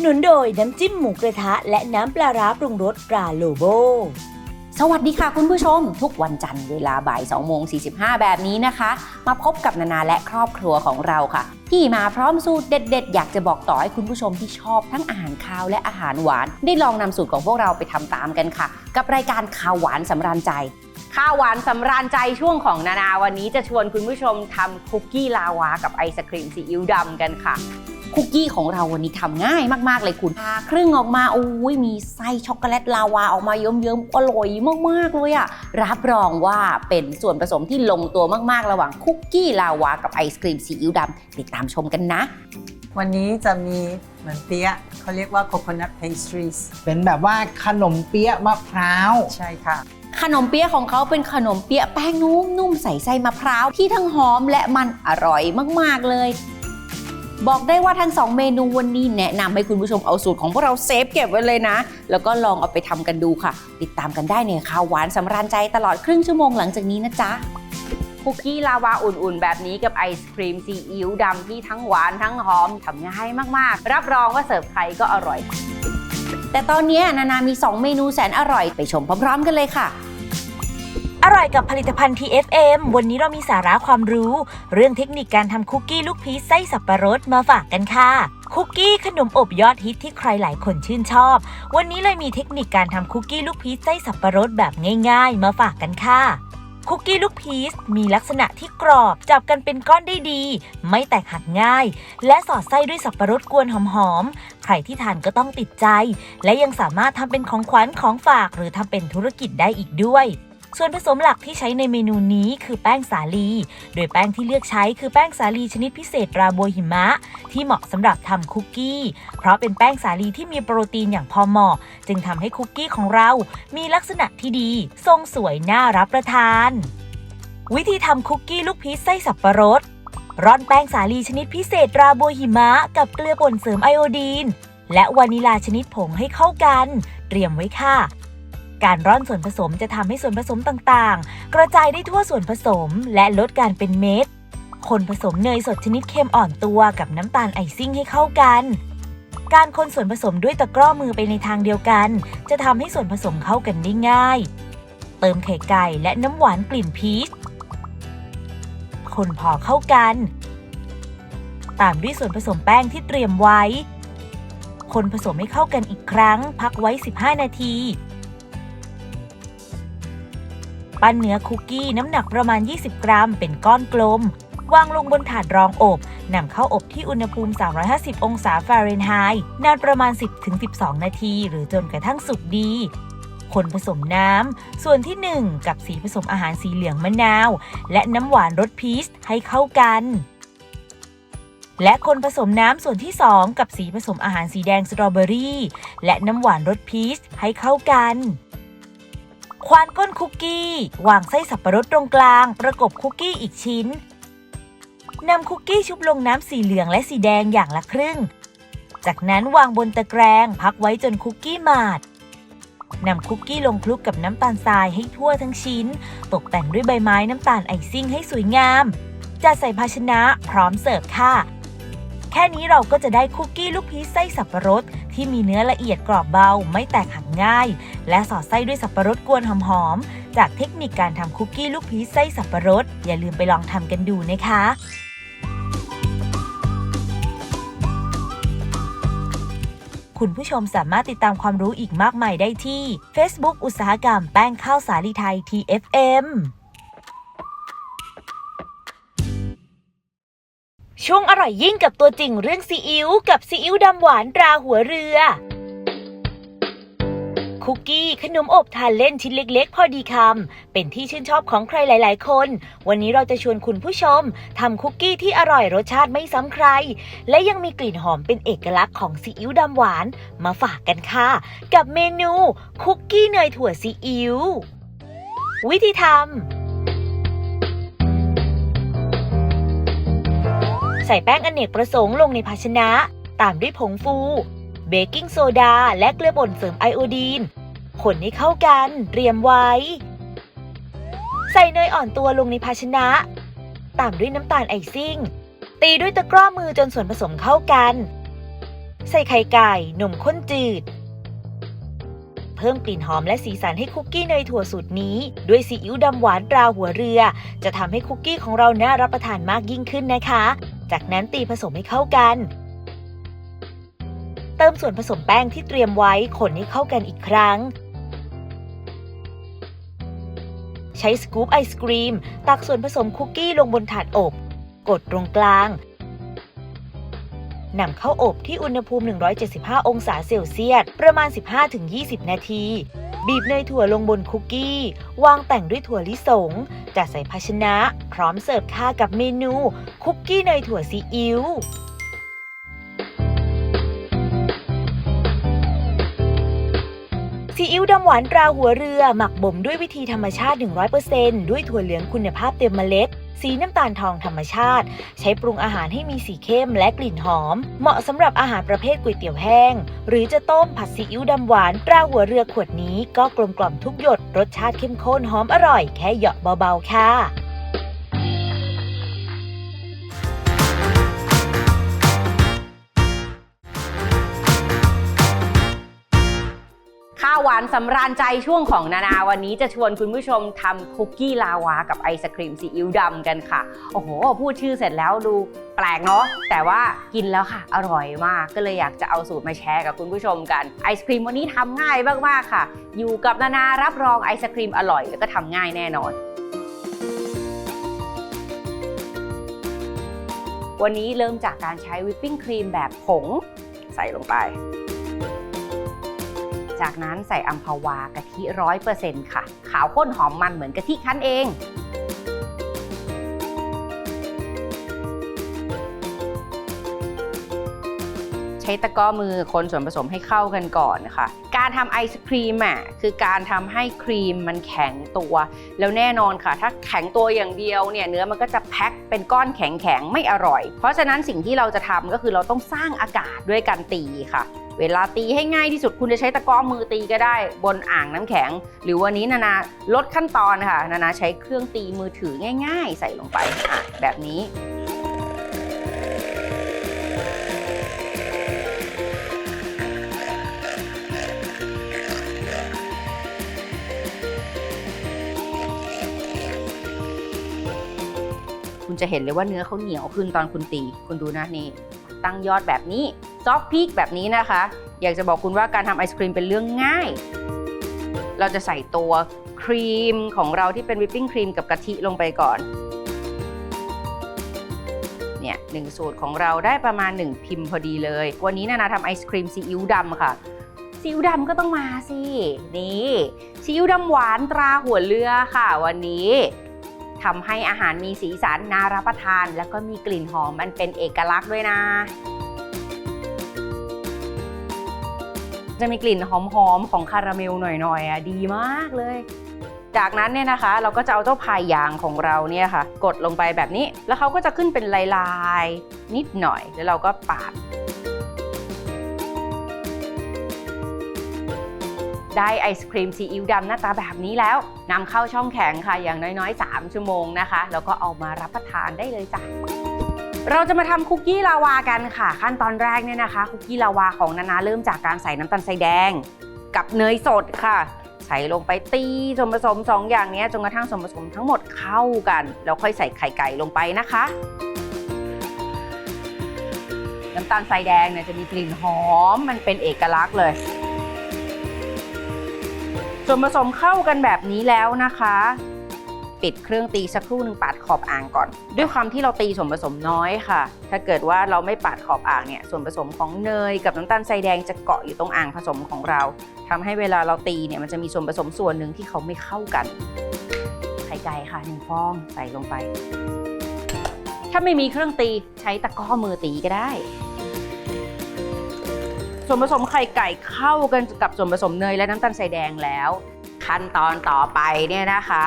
หนุนโดยน้ำจิ้มหมูกระทะ และน้ำปลาร้าปรุงรสตราโลโบ สวัสดีค่ะคุณผู้ชม ทุกวันจันทร์เวลาบ่าย2โมง45 แบบนี้นะคะ มาพบกับนานาและครอบครัวของเราค่ะ ที่มาพร้อมสูตรเด็ด ๆ อยากจะบอกต่อให้คุณผู้ชมที่ชอบทั้งอาหารคาวและอาหารหวาน ได้ลองนำสูตรของพวกเราไปทำตามกันค่ะ กับรายการข่าวหวานสำราญใจข้าวหวานสำราญใจช่วงของนานาวันนี้จะชวนคุณผู้ชมทำคุกกี้ลาวากับไอศครีมซีอิ๊วดำกันค่ะ คุกกี้ของเราวันนี้ทำง่ายมากๆเลยคุณผ่าครึ่งออกมาโอ้ยมีไส้ช็อกโกแลตลาวาออกมาเยิ้มๆอร่อยมากๆเลยอะรับรองว่าเป็นส่วนผสมที่ลงตัวมากๆ ระหว่างคุกกี้ลาวากับไอศครีมซีอิ๊วดำติดตามชมกันนะ วันนี้จะมีเหมือนเปี๊ยะเขาเรียกว่า coconut pastries เป็นแบบว่าขนมเปี๊ยะมะพร้าวใช่ค่ะขนมเปี๊ยะของเขาเป็นขนมเปี๊ยะแป้งนุ่มๆใส่ไส้มะพร้าวที่ทั้งหอมและมันอร่อยมากๆเลย บอกได้ว่าทั้ง 2 เมนูวันนี้แนะนำให้คุณผู้ชมเอาสูตรของพวกเราเซฟเก็บไว้เลยนะ แล้วก็ลองเอาไปทำกันดูค่ะ ติดตามกันได้ในข่าวหวานสำราญใจตลอดครึ่งชั่วโมงหลังจากนี้นะจ๊ะคุกกี้ลาวาอุ่นๆ แบบนี้กับไอศครีมซีอิ๊วดำที่ทั้งหวานทั้งหอมทำง่ายมากๆ รับรองว่าเสิร์ฟใครก็อร่อย แต่ตอนนี้นานามี 2 เมนูแสนอร่อยไปชมพร้อมๆ กันเลยค่ะ อร่อยกับผลิตภัณฑ์ TFM วันนี้เรามีสาระความรู้ เรื่องเทคนิคการทำคุกกี้ลูกพีชไส้สับปะรดมาฝากกันค่ะ คุกกี้ขนมอบยอดฮิตที่ใครหลายคนชื่นชอบ วันนี้เลยมีเทคนิคการทำคุกกี้ลูกพีชไส้สับปะรดแบบง่าย ๆ มาฝากกันค่ะคุกกี้ลูกพีชมีลักษณะที่กรอบจับกันเป็นก้อนได้ดี ไม่แตกหักง่าย และสอดไส้ด้วยสับปะรดกวนหอมๆ ใครที่ทานก็ต้องติดใจ และยังสามารถทำเป็นของขวัญของฝากหรือทำเป็นธุรกิจได้อีกด้วย ส่วนผสมหลักที่ใช้ในเมนูนี้คือแป้งสาลี โดยแป้งที่เลือกใช้คือแป้งสาลีชนิดพิเศษราโบวหิมะ ที่เหมาะสำหรับทำคุกกี้ เพราะเป็นแป้งสาลีที่มีโปรตีนอย่างพอเหมาะ จึงทำให้คุกกี้ของเรา มีลักษณะที่ดี ทรงสวยน่ารับประทาน วิธีทำคุกกี้ลูกพีชไส้สับปะรดร่อนแป้งสาลีชนิดพิเศษราโบวหิมะ กับเกลือป่นเสริมไอโอดีน และวานิลาชนิดผงให้เข้ากัน เตรียมไว้ค่ะ การร่อนส่วนผสมจะทำให้ส่วนผสมต่างๆ กระจายได้ทั่วส่วนผสมและลดการเป็นเม็ด คนผสมเนยสดชนิดเค็มอ่อนตัวกับน้ำตาลไอซิ่งให้เข้ากัน การคนส่วนผสมด้วยตะกร้อมือไปในทางเดียวกัน จะทำให้ส่วนผสมเข้ากันได้ง่าย เติมไข่ไก่และน้ำหวานกลิ่นพีช คนพอเข้ากัน ตามด้วยส่วนผสมแป้งที่เตรียมไว้ คนผสมให้เข้ากันอีกครั้ง พักไว้ 15 นาที ปั้นเนื้อคุกกี้น้ำหนักประมาณ 20 กรัม เป็นก้อนกลม วางลงบนถาดรองอบนำเข้าอบที่อุณหภูมิ 350 องศาฟาเรนไฮต์นานประมาณ 10-12 นาที หรือจนกระทั่งสุกดีคนผสมน้ำ ส่วนที่ 1 กับสีผสมอาหารสีเหลืองมะนาว และน้ำหวานรสพีชให้เข้ากัน และคนผสมน้ำส่วนที่ 2 กับสีผสมอาหารสีแดงสตรอเบอรี่ และน้ำหวานรสพีชให้เข้ากัน ควานก้นคุกกี้ วางไส้สับปะรดตรงกลาง ประกบคุกกี้อีกชิ้นนำคุกกี้ชุบลงน้ำสีเหลืองและสีแดงอย่างละครึ่ง จากนั้นวางบนตะแกรงพักไว้จนคุกกี้หมาดนำคุกกี้ลงคลุกกับน้ำตาลทรายให้ทั่วทั้งชิ้น ตกแต่งด้วยใบไม้น้ำตาลไอซิ่งให้สวยงามจัดใส่ภาชนะพร้อมเสิร์ฟค่ะ แค่นี้เราก็จะได้คุกกี้ลูกพีชไส้สับปะรด ที่มีเนื้อละเอียดกรอบเบาไม่แตกหักง่าย และสอดไส้ด้วยสับปะรดกวนหอมๆ จากเทคนิคการทำคุกกี้ลูกพีชไส้สับปะรด อย่าลืมไปลองทำกันดูนะคะคุณผู้ชมสามารถติดตามความรู้อีกมากมายได้ที่ Facebook อุตสาหกรรมแป้งข้าวสาลีไทย TFM ช่วงอร่อยยิ่งกับตัวจริงเรื่องซีอิ๊วกับซีอิ๊วดำหวานตราหัวเรือ คุกกี้ขนมอบทานเล่นชิ้นเล็กๆ พอดีคำเป็นที่ชื่นชอบของใครหลายๆ คน วันนี้เราจะชวนคุณผู้ชมทำคุกกี้ที่อร่อยรสชาติไม่ซ้ำใคร และยังมีกลิ่นหอมเป็นเอกลักษณ์ของซีอิ๊วดำหวาน มาฝากกันค่ะ กับเมนู คุกกี้เนยถั่วซีอิ๊ววิธีทำ ใส่แป้งอเนกประสงค์ลงในภาชนะ ตามด้วยผงฟู เบกกิ้งโซดา และเกลือป่นเสริมไอโอดีน คนให้เข้ากันเตรียมไว้ ใส่เนยอ่อนตัวลงในภาชนะ ตามด้วยน้ำตาลไอซิ่ง ตีด้วยตะกร้อมือจนส่วนผสมเข้ากัน ใส่ไข่ไก่นมข้นจืด เพิ่มกลิ่นหอมและสีสันให้คุกกี้เนยถั่วสูตรนี้ ด้วยซีอิ๊วดำหวานตราหัวเรือ จะทำให้คุกกี้ของเราน่ารับประทานมากยิ่งขึ้นนะคะ จากนั้นตีผสมให้เข้ากัน เติมส่วนผสมแป้งที่เตรียมไว้คนให้เข้ากันอีกครั้ง ใช้สกู๊ปไอศกรีม ตักส่วนผสมคุกกี้ลงบนถาดอบ กดตรงกลาง นำเข้าอบที่อุณหภูมิ 175 องศาเซลเซียส ประมาณ 15-20 นาที บีบเนยถั่วลงบนคุกกี้ วางแต่งด้วยถั่วลิสง จัดใส่ภาชนะ พร้อมเสิร์ฟค่ะกับเมนู คุกกี้เนยถั่วซีอิ๊วซีอิ๊วดำหวานตราหัวเรือ หมักบ่มด้วยวิธีธรรมชาติ 100%ด้วยถั่วเหลืองคุณภาพเต็มเมล็ด สีน้ำตาลทองธรรมชาติ ใช้ปรุงอาหารให้มีสีเข้มและกลิ่นหอม เหมาะสำหรับอาหารประเภทก๋วยเตี๋ยวแห้ง หรือจะต้มผัดซีอิ๊วดำหวานตราหัวเรือขวดนี้ก็กลมกล่อมทุกหยดรสชาติเข้มข้นหอมอร่อยแค่เหยาะเบาๆค่ะ หวานสำราญใจช่วงของนานาวันนี้จะชวนคุณผู้ชมทำคุกกี้ลาวากับไอศครีมซีอิ๊วดำกันค่ะ โอ้โห พูดชื่อเสร็จแล้วดูแปลกเนาะแต่ว่ากินแล้วค่ะ อร่อยมากก็เลยอยากจะเอาสูตรมาแชร์กับคุณผู้ชมกันไอศครีมวันนี้ทำง่ายมากๆค่ะ อยู่กับนานารับรองไอศครีมอร่อยแล้วก็ทำง่ายแน่นอนวันนี้เริ่มจากการใช้วิปปิ้งครีมแบบผง ใส่ลงไป จากนั้นใส่อัมพวากะทิร้อยเปอร์เซ็นต์ค่ะ ขาวข้นหอมมันเหมือนกะทิคั้นเอง ใช้ตะกร้อมือคนส่วนผสมให้เข้ากันก่อนค่ะการทำไอศครีมอะคือการทำให้ครีมมันแข็งตัว แล้วแน่นอนค่ะ ถ้าแข็งตัวอย่างเดียวเนี่ยเนื้อมันก็จะแพ็คเป็นก้อนแข็งๆไม่อร่อย เพราะฉะนั้นสิ่งที่เราจะทำก็คือเราต้องสร้างอากาศด้วยการตีค่ะ เวลาตีให้ง่ายที่สุดคุณจะใช้ตะกร้อมือตีก็ได้บนอ่างน้ำแข็ง หรือวันนี้นานาลดขั้นตอนค่ะ นานาใช้เครื่องตีมือถือง่าย ๆ ใส่ลงไปอะแบบนี้คุณจะเห็นเลยว่าเนื้อเขาเหนียวขึ้นตอนคุณตี คุณดูนะนี่ ตั้งยอดแบบนี้ ซอฟพีกแบบนี้นะคะ อยากจะบอกคุณว่าการทำไอศครีมเป็นเรื่องง่าย เราจะใส่ตัวครีมของเราที่เป็นวิปปิ้งครีมกับกะทิลงไปก่อน เนี่ยหนึ่งสูตรของเราได้ประมาณ 1 พิมพ์พอดีเลย วันนี้นานาทำไอศครีมซีอิ๊วดำค่ะซีอิ๊วดำก็ต้องมาสิ นี่ซีอิ๊วดำหวานตราหัวเรือค่ะ วันนี้ทำให้อาหารมีสีสันน่ารับประทาน แล้วก็มีกลิ่นหอมมันเป็นเอกลักษณ์ด้วยนะ จะมีกลิ่นหอมๆของคาราเมลหน่อยๆอะดีมากเลย จากนั้นเนี่ยนะคะ เราก็จะเอาเจ้าพายยางของเราเนี่ยค่ะ กดลงไปแบบนี้ แล้วเขาก็จะขึ้นเป็นลายๆ นิดหน่อย แล้วเราก็ปาดได้ไอศครีมซีอิ๊วดำหน้าตาแบบนี้แล้วนำเข้าช่องแข็งค่ะ อย่างน้อยๆ 3 ชั่วโมงนะคะ แล้วก็เอามารับประทานได้เลยจ้ะ เราจะมาทำคุกกี้ลาวากันค่ะ ขั้นตอนแรกเนี่ยนะคะคุกกี้ลาวาของนานาเริ่มจากการใส่น้ำตาลทรายแดง กับเนยสดค่ะ ใส่ลงไปตีส่วนผสม 2 อย่างนี้จนกระทั่งส่วนผสมทั้งหมดเข้ากัน แล้วค่อยใส่ไข่ไก่ลงไปนะคะ น้ำตาลทรายแดงเนี่ยจะมีกลิ่นหอมมันเป็นเอกลักษณ์เลย ส่วนผสมเข้ากันแบบนี้แล้วนะคะ ปิดเครื่องตีสักครู่หนึ่งปาดขอบอ่างก่อน ด้วยความที่เราตีส่วนผสมน้อยค่ะ ถ้าเกิดว่าเราไม่ปาดขอบอ่างเนี่ยส่วนผสมของเนยกับน้ำตาลทรายแดงจะเกาะอยู่ตรงอ่างผสมของเราทำให้เวลาเราตีเนี่ยมันจะมีส่วนผสมส่วนหนึ่งที่เขาไม่เข้ากันไข่ไก่ค่ะหนึ่งฟองใส่ลงไป ถ้าไม่มีเครื่องตีใช้ตะก้อมือตีก็ได้ส่วนผสมไข่ไก่เข้ากันกับส่วนผสมเนยและน้ำตาลทรายแดงแล้ว ขั้นตอนต่อไปเนี่ยนะคะ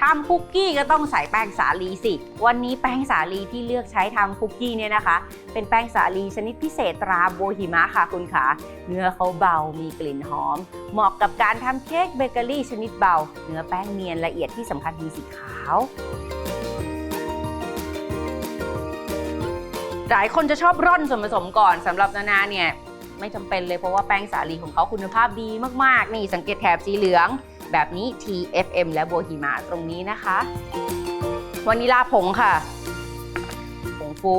ทำคุกกี้ก็ต้องใส่แป้งสาลีสิ วันนี้แป้งสาลีที่เลือกใช้ทำคุกกี้เนี่ยนะคะ เป็นแป้งสาลีชนิดพิเศษตราโบฮิมะค่ะคุณคะเนื้อเขาเบามีกลิ่นหอม เหมาะกับการทำเค้กเบเกอรี่ชนิดเบา เนื้อแป้งเนียนละเอียดที่สำคัญมีสีขาวหลายคนจะชอบร่อนส่วนผสมก่อนสำหรับนานาเนี่ยไม่จำเป็นเลยเพราะว่าแป้งสาลีของเขาคุณภาพดีมากๆ นี่สังเกตแถบสีเหลือง แบบนี้ TFM และโบฮิมาตรงนี้นะคะวานิลาผงค่ะ ผงฟู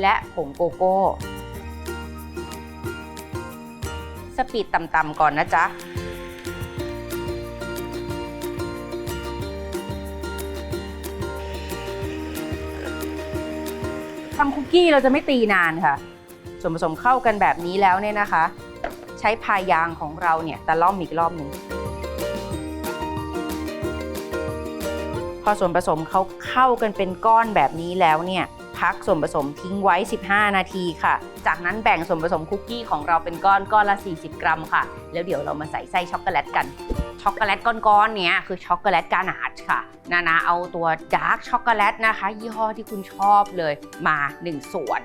และผงโกโก้ สปีดต่ำๆก่อนนะจ๊ะทำคุกกี้เราจะไม่ตีนานค่ะ ส่วนผสมเข้ากันแบบนี้แล้วเนี่ยนะคะ ช้พายยางของเราเนี่ยตะล่อมอีกรอบหนึ่งพอส่วนผสมเขาเข้ากันเป็นก้อนแบบนี้แล้วเนี่ยพักส่วนผสมทิ้งไว้ 15 นาทีค่ะ จากนั้นแบ่งส่วนผสมคุกกี้ของเราเป็นก้อนก้อนละ 40 กรัมค่ะ แล้วเดี๋ยวเรามาใส่ไส้ช็อกโกแลตกัน ช็อกโกแลตก้อนๆเนี้ยคือช็อกโกแลตกานาชค่ะ นานาเอาตัวดาร์กช็อกโกแลตนะคะ ยี่ห้อที่คุณชอบเลยมา 1 ส่วน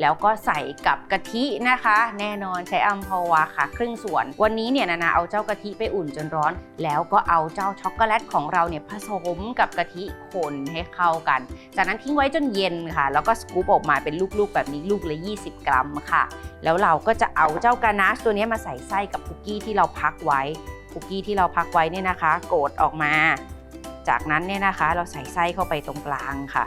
แล้วก็ใส่กับกะทินะคะ แน่นอนใช้อัมพวาค่ะ ครึ่งส่วน วันนี้เนี่ยนานาเอาเจ้ากะทิไปอุ่นจนร้อน แล้วก็เอาเจ้าช็อกโกแลตของเราเนี่ยผสมกับกะทิคนให้เข้ากัน จากนั้นทิ้งไว้จนเย็นค่ะ แล้วก็สกู๊ปออกมาเป็นลูกๆ แบบนี้ลูกละ 20 กรัมค่ะ แล้วเราก็จะเอาเจ้ากานาชตัวนี้มาใส่ไส้กับคุกกี้ที่เราพักไว้คุกกี้ที่เราพักไว้เนี่ยนะคะ โกดออกมา จากนั้นเนี่ยนะคะเราใส่ไส้เข้าไปตรงกลางค่ะ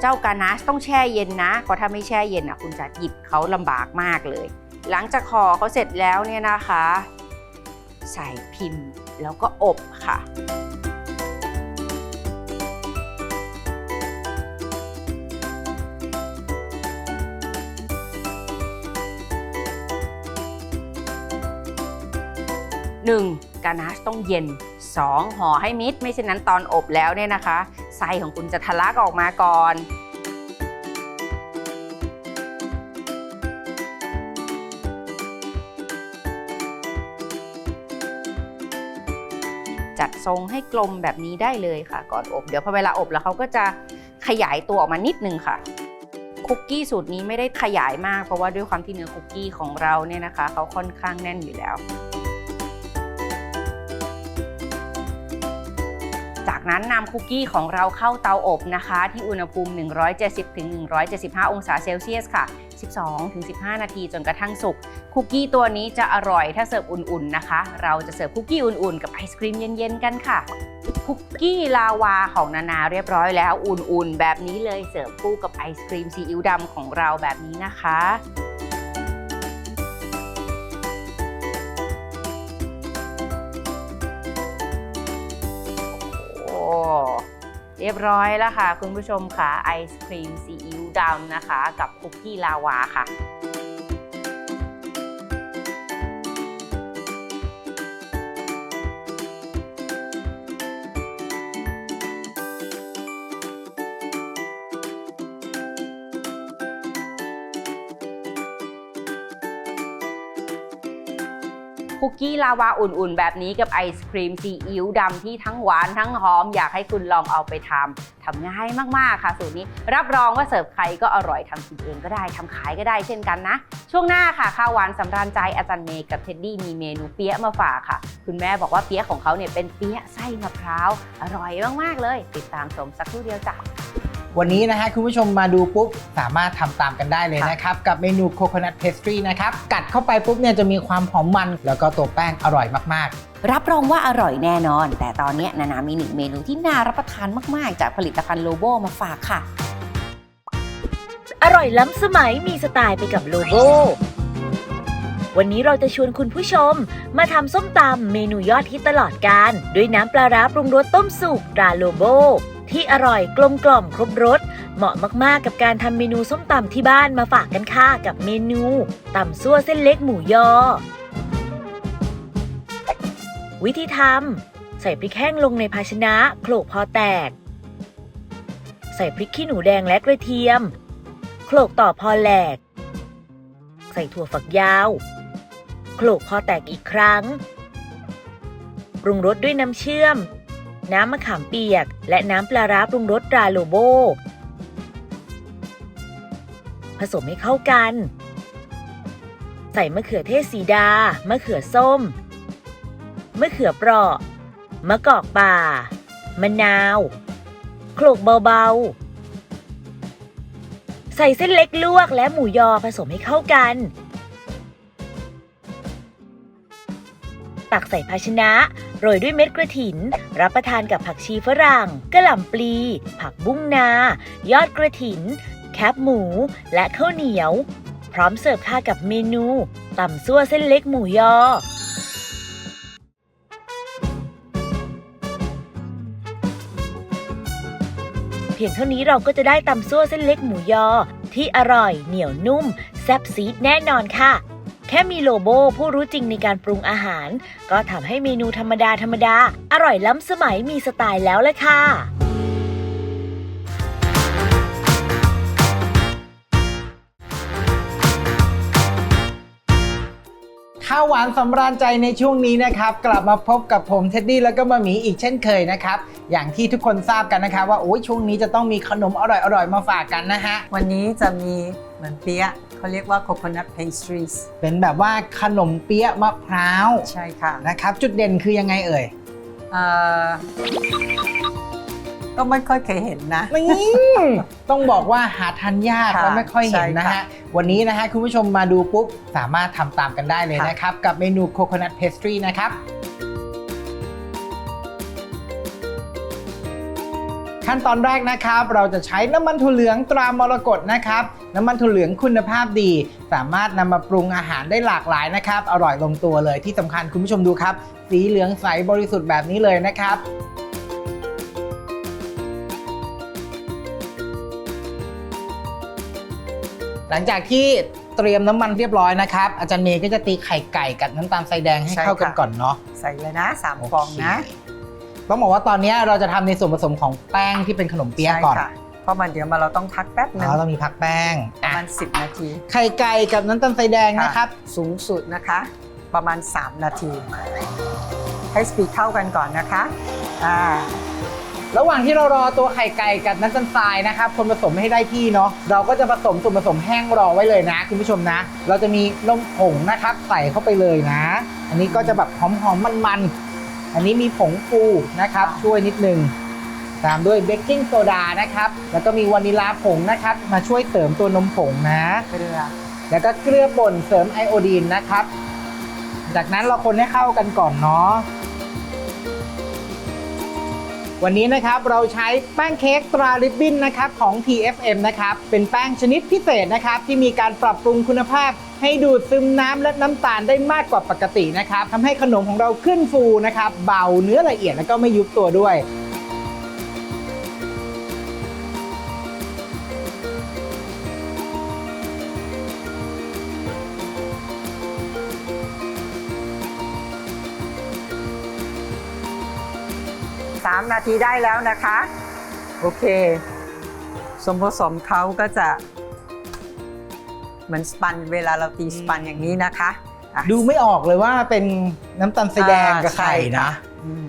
เจ้ากานาชต้องแช่เย็นนะเพราะถ้าไม่แช่เย็นอะคุณจะหยิบเขาลำบากมากเลย หลังจากห่อเขาเสร็จแล้วเนี่ยนะคะ ใส่พิมพ์แล้วก็อบค่ะ 1. กานาชต้องเย็น 2. ห่อให้มิด ไม่เช่นนั้นตอนอบแล้วเนี่ยนะคะ ไส้ของคุณจะทะลักออกมาก่อนจัดทรงให้กลมแบบนี้ได้เลยค่ะ ก่อนอบ เดี๋ยวพอเวลาอบแล้วเขาก็จะขยายตัวออกมานิดนึงค่ะคุกกี้สูตรนี้ไม่ได้ขยายมากเพราะว่าด้วยความที่เนื้อคุกกี้ของเราเนี่ยนะคะเขาค่อนข้างแน่นอยู่แล้ว นั้นนำคุกกี้ของเราเข้าเตาอบนะคะ ที่อุณหภูมิ 170-175 องศาเซลเซียสค่ะ 12-15 นาทีจนกระทั่งสุก คุกกี้ตัวนี้จะอร่อยถ้าเสิร์ฟอุ่นๆนะคะ เราจะเสิร์ฟคุกกี้อุ่นๆ กับไอศครีมเย็นๆ กันค่ะ คุกกี้ลาวาของนานาเรียบร้อยแล้วอุ่นๆ แบบนี้เลยเสิร์ฟคู่กับไอศครีมซีอิ๊วดำของเราแบบนี้นะคะ เรียบร้อยแล้วค่ะ คุณผู้ชมค่ะไอศครีมซีอิ๊วดำนะคะ กับคุกกี้ลาวาค่ะ กี้ลาวาอุ่นๆ แบบนี้กับไอศครีมซีอิ๊วดำที่ทั้งหวานทั้งหอม อยากให้คุณลองเอาไปทำทำง่ายมากๆค่ะ สูตรนี้ รับรองว่าเสิร์ฟใครก็อร่อยทำกินเองก็ได้ทำขายก็ได้เช่นกันนะ ช่วงหน้าค่ะข้าวหวานสำราญใจอาจารย์เมย์กับเท็ดดี้มีเมนูเปี๊ยะมาฝากค่ะ คุณแม่บอกว่าเปี๊ยะของเขาเนี่ยเป็นเปี๊ยะไส้มะพร้าวอร่อยมากๆเลย ติดตามชมสักครู่เดียวจ้ะ วันนี้นะฮะคุณผู้ชมมาดูปุ๊บสามารถทำตามกันได้เลยนะครับ กับเมนูโคโคนัทเพสตรีนะครับ กัดเข้าไปปุ๊บเนี่ยจะมีความหอมมัน แล้วก็ตัวแป้งอร่อยมากรับรองว่าอร่อยแน่นอน แต่ตอนนี้นานามีหนึ่งเมนูที่น่ารับประทานมากๆ จากผลิตภัณฑ์โลโบมาฝากค่ะ อร่อยล้ำสมัยมีสไตล์ไปกับโลโบวันนี้เราจะชวนคุณผู้ชม มาทำส้มตำเมนูยอดฮิตตลอดการ ด้วยน้ำปลาร้าปรุงรสต้มสุกตราโลโบ ที่อร่อยกลมกล่อมครบรสเหมาะมากๆกับการทำเมนูส้มตำที่บ้านมาฝากกันค่ะกับเมนูตำซั่วเส้นเล็กหมูยอ วิธีทำใส่พริกแห้งลงในภาชนะโขลกพอแตก ใส่พริกขี้หนูแดงและกระเทียมโขลกต่อพอแหลก ใส่ถั่วฝักยาวโขลกพอแตกอีกครั้งปรุงรสด้วยน้ำเชื่อม น้ำมะขามเปียก และน้ำปลาร้าปรุงรสราโลโบ ผสมให้เข้ากัน ใส่มะเขือเทศสีดา มะเขือส้ม มะเขือเปราะ มะกอกป่า มะนาว โขลกเบาๆ ใส่เส้นเล็กลวกและหมูยอผสมให้เข้ากัน ตักใส่ภาชนะ โรยด้วยเม็ดกระถิน รับประทานกับผักชีฝรั่งกระหล่ำปลี ผักบุ้งนา ยอดกระถิน แคบหมู และข้าวเหนียว พร้อมเสิร์ฟค่ะกับเมนูตำซั่วเส้นเล็กหมูยอเพียงเท่านี้เราก็จะได้ตำซั่วเส้นเล็กหมูยอ ที่อร่อยเหนียวนุ่ม แซ่บซีดแน่นอนค่ะ แค่มีโลโบผู้รู้จริงในการปรุงอาหาร ก็ทำให้เมนูธรรมดาธรรมดา อร่อยล้ำสมัยมีสไตล์แล้วละค่ะข้าวหวานสำราญใจในช่วงนี้นะครับ กลับมาพบกับผมเท็ดดี้แล้วก็มาหมีอีกเช่นเคยนะครับ อย่างที่ทุกคนทราบกันนะครับ ว่าโอ้ยช่วงนี้จะต้องมีขนมอร่อยๆมาฝากกันนะฮะวันนี้จะมี เหมือนเปี๊ยะเขาเรียกว่า coconut pastries เป็นแบบว่าขนมเปี๊ยะมะพร้าวใช่ค่ะนะครับ จุดเด่นคือยังไงเอ่ยเอ่อก็ไม่ค่อยเคยเห็นนะนี่ต้องบอกว่าหาทานยากค่ะและไม่ค่อยเห็นนะใช่ฮะค่ะวันนี้นะฮะคุณผู้ชมมาดูปุ๊บ สามารถทำตามกันได้เลยค่ะนะครับ กับเมนูโคโคนัทเพสตรีนะครับ ขั้นตอนแรกนะครับ เราจะใช้น้ำมันถั่วเหลืองตรามรกตนะครับ น้ำมันถั่วเหลืองคุณภาพดี สามารถนำมาปรุงอาหารได้หลากหลายนะครับ อร่อยลงตัวเลยที่สำคัญคุณผู้ชมดูครับ สีเหลืองใสบริสุทธิ์แบบนี้เลยนะครับหลังจากที่เตรียมน้ำมันเรียบร้อยนะครับ อาจารย์เมย์ก็จะตีไข่ไก่กับน้ำตาลทรายแดงให้ใช่เข้ากันค่ะก่อนเนาะใส่เลยนะสามฟองนะโเค ต้องบอกว่าตอนนี้เราจะทำในส่วนผสมของแป้งที่เป็นขนมเปี๊ยะใช่ก่อนค่ะเพราะมันเดี๋ยวมาเราต้องพักแป๊บหนึงเราต้องมีพักแป้งประอะมาณ 10 นาที ไข่ไก่กับน้ำตาลทรายแดงนะครับ สูงสุดนะคะ ประมาณ 3 นาที ให้สปีดเข้ากันก่อนนะคะอ่าระหว่างที่เรารอตัวไข่ไก่กับน้ำตาลทรายนะครับคนผสมให้ได้ที่เนาะเราก็จะผสมส่วนผสมแห้งรอไว้เลยนะ คุณผู้ชมนะ เราจะมีนมผงนะครับใส่เข้าไปเลยนะ อันนี้ก็จะแบบหอมๆมันๆ อันนี้มีผงฟูนะครับ ช่วยนิดนึง ตามด้วยเบกกิ้งโซดานะครับ แล้วก็มีวานิลาผงนะครับ มาช่วยเสริมตัวนมผงนะ เกลือ แล้วก็เกลือป่นเสริมไอโอดีนนะครับ จากนั้นเราคนให้เข้ากันก่อนเนาะ วันนี้นะครับเราใช้แป้งเค้กตราริบบิ้นนะครับของ TFM นะครับเป็นแป้งชนิดพิเศษนะครับที่มีการปรับปรุงคุณภาพ ให้ดูดซึมน้ำและน้ำตาลได้มากกว่าปกตินะครับทำให้ขนมของเราขึ้นฟูนะครับเบาเนื้อละเอียดแล้วก็ไม่ยุบตัวด้วย 3 นาทีได้แล้วนะคะ โอเค ส่วนผสมเขาก็จะ เหมือนสปันเวลาเราตีสปันอย่างนี้นะคะอะ ดูไม่ออกเลยว่าเป็นน้ำตาลทรายแดงกับอ่าไข่ใช่นะค่ะอืม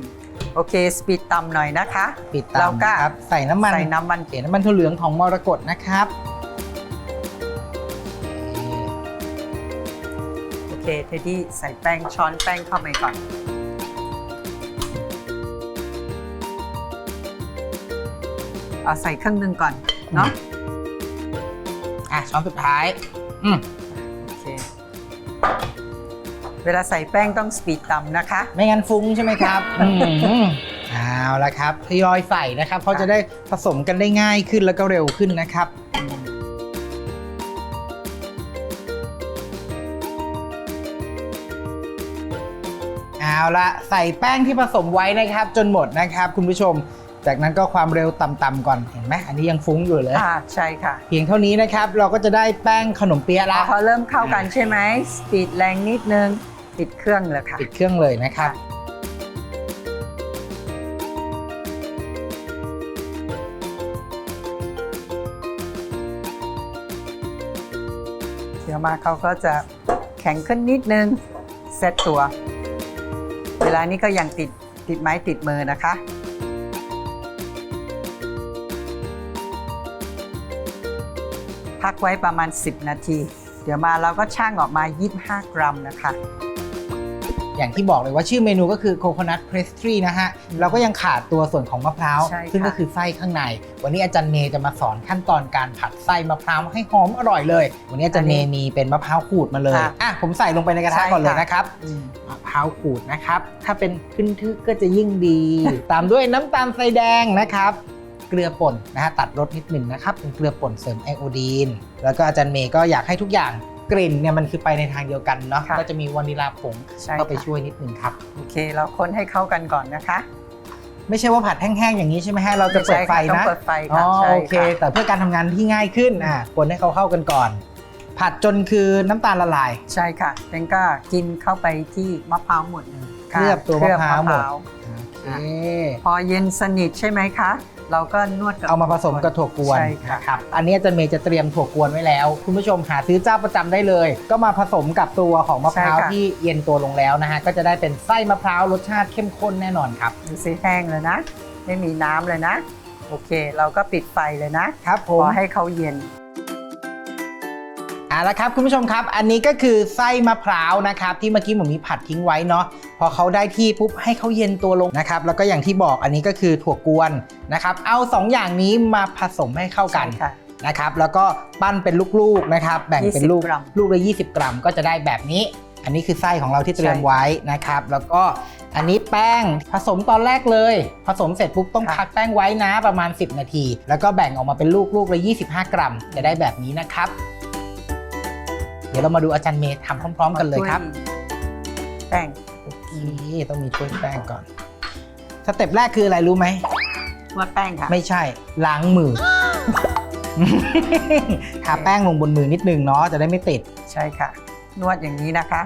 โอเค สปีดต่ำหน่อยนะคะ ปิดตาแล้มวก็ นะครับใส่น้ำมันใส่น้ำมันเขียนน้ำมันถั่วเหลืองของมรกตนะครับ โอเคเทดดี้ใส่แป้งช้อนแป้งเข้าไปก่อน เอาใส่ครึ่งหนึ่งก่อนเนาะอะช้อนสุดท้าย อืมโอเค เวลาใส่แป้งต้องสปีดต่ำนะคะ ไม่งั้นฟุ้งใช่ไหมครับอืมเอาละครับทยอยใส่นะครับเพราะจะได้ผสมกันได้ง่ายขึ้นแล้วก็เร็วขึ้นนะครับเอาละใส่แป้งที่ผสมไว้นะครับ จนหมดนะครับ คุณผู้ชม จากนั้นก็ความเร็วต่ำๆก่อนเห็นไหมอันนี้ยังฟุ้งอยู่เลย อ่าใช่ค่ะเพียงเท่านี้นะครับ เราก็จะได้แป้งขนมเปี๊ยะพละอเขาเริ่มเข้ากันใช่ไหมสปีดแรงนิดนึงปิดเครื่องเลยค่ะ ปิดเครื่องเลยนะครับ เดี๋ยวมาเขาก็จะแข็งขึ้นนิดนึงเซตตัว เวลานี้ก็ยังติดติดไม้ติดมือนะคะ พักไว้ประมาณ 10 นาที เดี๋ยวมาเราก็ช่างออกมา 25 กรัมนะคะอย่างที่บอกเลยว่าชื่อเมนูก็คือ Coconut Pastry นะฮะ เราก็ยังขาดตัวส่วนของมะพร้าวใช่ค่ะซึ่งก็คือไส้ข้างใน วันนี้อาจารย์เมย์จะมาสอนขั้นตอนการผัดไส้มะพร้าวให้หอมอร่อยเลย วันนี้อาจารย์เมย์มีเป็นมะพร้าวขูดมาเลยค่ะอะผมใส่ลงไปในกระทะใช่ก่อนเลยค่ะนะครับอืมมะพร้าวขูดนะครับ ถ้าเป็นขึ้นทึกก็จะยิ่งดี ตามด้วยน้ำตาลทรายแดงนะครับ เกลือป่นนะฮะตัดรสนิดหนึ่งนะครับเป็นเกลือป่นเสริมไอโอดีน แล้วก็อาจารย์เมย์ก็อยากให้ทุกอย่างกลิ่นเนี่ยมันคือไปในทางเดียวกันเนาะค่ะก็จะมีวานิลาผงใช่เข้าไปค่ะ ช่วยนิดหนึ่งครับ โอเค เราคนให้เข้ากันก่อนนะคะไม่ใช่ว่าผัดแห้งๆอย่างนี้ใช่ไหมฮะเราจะเปิดไฟม่ใช่ค่ต้องนะเปิดไฟอ๋อค่ะใช่โอเค ค่ะแต่เพื่อการทำงานที่ง่ายขึ้นอะคนให้เขาเข้ากันก่อน ผัดจนคือน้ำตาลละลาย ใช่ค่ะเต็งก็กินเข้าไปที่มะพร้าวหมดเลยเคลือบตัวมะพร้าวหมดเคลือบโอเค พอเย็นสนิทใช่ไหมคะ เราก็นวดกับเอามาผสมกับถั่วกวนใช่ค่ะ นะครับอันนี้อาจารย์เมย์จะเตรียมถั่วกวนไว้แล้ว คุณผู้ชมหาซื้อเจ้าประจำได้เลย ก็มาผสมกับตัวของมะพร้าวที่เย็นตัวลงแล้วนะฮะก็จะได้เป็นไส้มะพร้าวรสชาติเข้มข้นแน่นอนครับดูสิแห้งเลยนะ ไม่มีน้ำเลยนะ โอเค เราก็ปิดไฟเลยนะครับผพม อให้เขาเย็น เอาละครับคุณผู้ชมครับ อันนี้ก็คือไส้มะพร้าวนะครับ ที่เมื่อกี้ผมมีผัดทิ้งไว้เนาะ พอเขาได้ที่ปุ๊บให้เขาเย็นตัวลงนะครับ แล้วก็อย่างที่บอกอันนี้ก็คือถั่วกวนนะครับ เอาสองอย่างนี้มาผสมให้เข้ากันใช่ค่ะ นะครับ แล้วก็ปั้นเป็นลูกๆนะครับ แบ่งเป็นลูก20กรัม ลูกละ20 กรัมก็จะได้แบบนี้ อันนี้คือไส้ของเราที่เตรียมใช่ไว้นะครับ แล้วก็อันนี้แป้งผสมตอนแรกเลย ผสมเสร็จปุ๊บต้องค่ะพักแป้งไว้นะประมาณ 10 นาที แล้วก็แบ่งออกมาเป็นลูกลูกละ25 กรัม จะได้แบบนี้นะครับ เดี๋ยวเรามาดูอาจารย์เมย์ทำพร้อม ๆ กันเลยครับ แป้ง โอเคต้องมีถ้วยแป้งก่อน สเต็ปแรกคืออะไรรู้ไหมนวดแป้งค่ะไม่ใช่ ล้างมือ ทาแป้งลงบนมือนิดนึงเนาะจะได้ไม่ติด ใช่ค่ะ นวดอย่างนี้นะคะ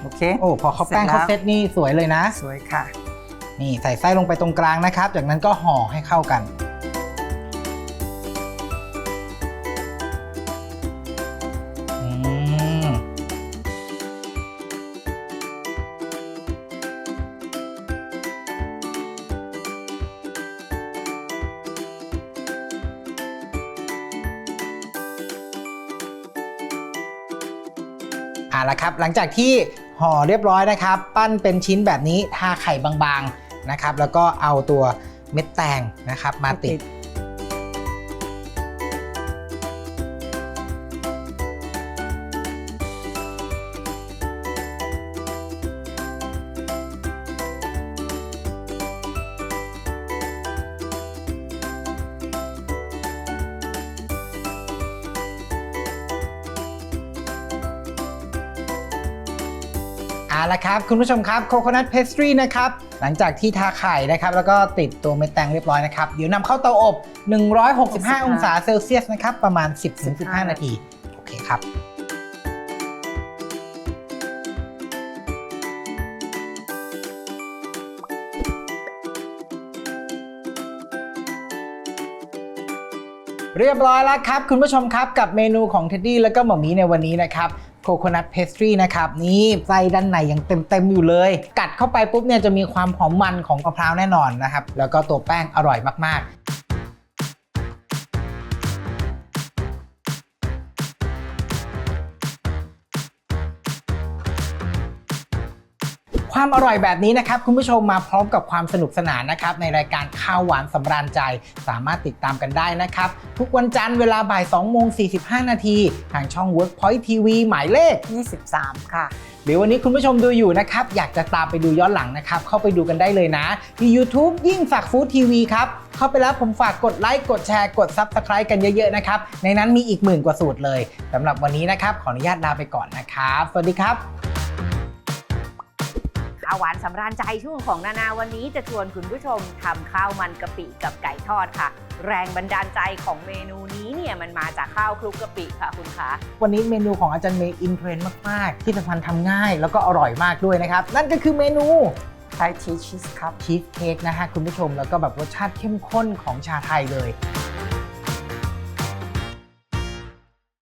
โอเค โอ้พอเขาแป้งเขาเซตนี่สวยเลยนะ สวยค่ะ นี่ใส่ไส้ลงไปตรงกลางนะครับ จากนั้นก็ห่อให้เข้ากัน อาละครับ หลังจากที่ห่อเรียบร้อยนะครับ ปั้นเป็นชิ้นแบบนี้ทาไข่บางๆนะครับ แล้วก็เอาตัวเม็ดแตงนะครับ มาติด ละครับ คุณผู้ชมครับโค c o นัทเพสตรีนะครับ หลังจากที่ทาไข่นะครับ แล้วก็ติดตัวเม็ดแตงเรียบร้อยนะครับ เดี๋ยวนำเข้าเตาอบ 165 องศาเซลเซียสนะครับ ประมาณ 10-15 นาที โอเคครับเรียบร้อยแล้วครับ คุณผู้ชมครับกับเมนูของเท็ดดี้แล้วก็หมอหมีในวันนี้นะครับ โคโคนัทเพสตรีนะครับนี่ไส้ด้านในยังเต็มๆอยู่เลย กัดเข้าไปปุ๊บเนี่ยจะมีความหอมมันของมะพร้าวแน่นอนนะครับ แล้วก็ตัวแป้งอร่อยมากๆ ความอร่อยแบบนี้นะครับ คุณผู้ชมมาพร้อมกับความสนุกสนานนะครับ ในรายการข้าวหวานสำราญใจ สามารถติดตามกันได้นะครับ ทุกวันจันทร์เวลาบ่าย2โมง45 นาทีทางช่อง Workpoint TV หมายเลข 23 ค่ะ หรือวันนี้คุณผู้ชมดูอยู่นะครับ อยากจะตามไปดูย้อนหลังนะครับ เข้าไปดูกันได้เลยนะ ที่ YouTube ยิ่งสักฟู้ดทีวีครับเข้าไปแล้วผมฝากกดไลค์กดแชร์กด Subscribe กันเยอะๆนะครับในนั้นมีอีกหมื่นกว่าสูตรเลยสำหรับวันนี้นะครับขออนุญาตลาไปก่อนนะครับ สวัสดีครับ อาหวานสำราญใจช่วงของนานาวันนี้จะชวนคุณผู้ชมทำข้าวมันกะปิกับไก่ทอดค่ะ แรงบันดาลใจของเมนูนี้เนี่ยมันมาจากข้าวคลุกกะปิค่ะคุณคะวันนี้เมนูของอาจารย์เมย์อินเทรนด์มาก ๆ ที่สำคัญทำง่ายแล้วก็อร่อยมากด้วยนะครับ นั่นก็คือเมนูไทยชีสชีสครับชีสเค้กนะฮะคุณผู้ชมแล้วก็แบบรสชาติเข้มข้นของชาไทยเลย